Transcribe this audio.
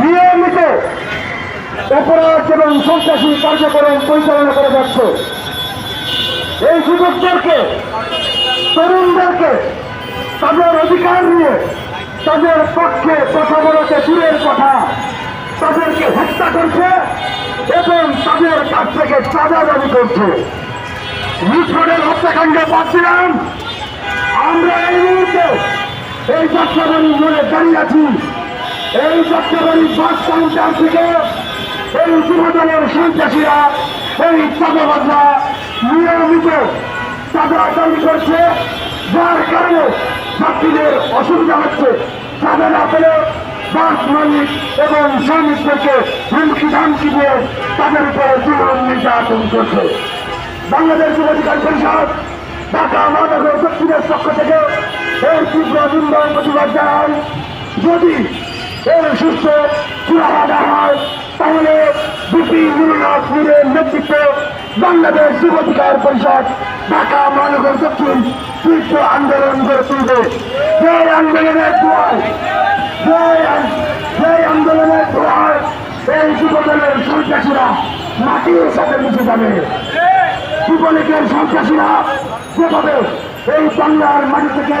নিয়মিত অপরাধ এবং সন্ত্রাসী কার্যক্রম পরিচালনা করে যাচ্ছে। এই যুবকদেরকে, তরুণদেরকে তাদের অধিকার নিয়ে তাদের পক্ষে কথা বলতে দূরের কথা, তাদেরকে হত্যা করছে এবং তাদের কাছ থেকে চাঁদা দাবি করছে। মিটফোর্ডের হত্যাকাণ্ডে পাচ্ছিলাম আমরা এই মুহূর্তে এই যাত্রাবাড়ি মোড়ে দাঁড়িয়ে আছি। এই যাত্রাবাড়ি বাস থেকে এই যুবদলের সন্ত্রাসীরা, এই চাঁদাবাজরা নিয়মিত চাঁদা দাবি করছে। যার কারণে ছাত্রীদের অসুবিধা হচ্ছে। চাঁদা না পেলে বাস মালিক এবং শ্রমিকদেরকে হুমকি ধামকি দিয়ে তাদের উপরে জীবন নির্যাতন করছে। বাংলাদেশ যুব অধিকার পরিষদ, ঢাকা মহানগর দক্ষিণের পক্ষ থেকে এই তীব্র নিন্দা ও প্রতিবাদ জানাই যদি এর সুস্থ চূড়াহা না হয়, তাহলে বিপি নুরুল্লাহ পীরের নেতৃত্বে বাংলাদেশ যুব অধিকার পরিষদ ঢাকা মহানগর দক্ষিণ তীব্র আন্দোলন গড়ে তুলবে। যে আন্দোলনের দোয়ায় যে আন্দোলনের দোয়ায় এই যুবদলের সন্ত্রাসীরা মাটির সাথে মিশে যাবে। যুবলীগের সন্ত্রাসীরা যেভাবে এই বাংলার মাটি থেকে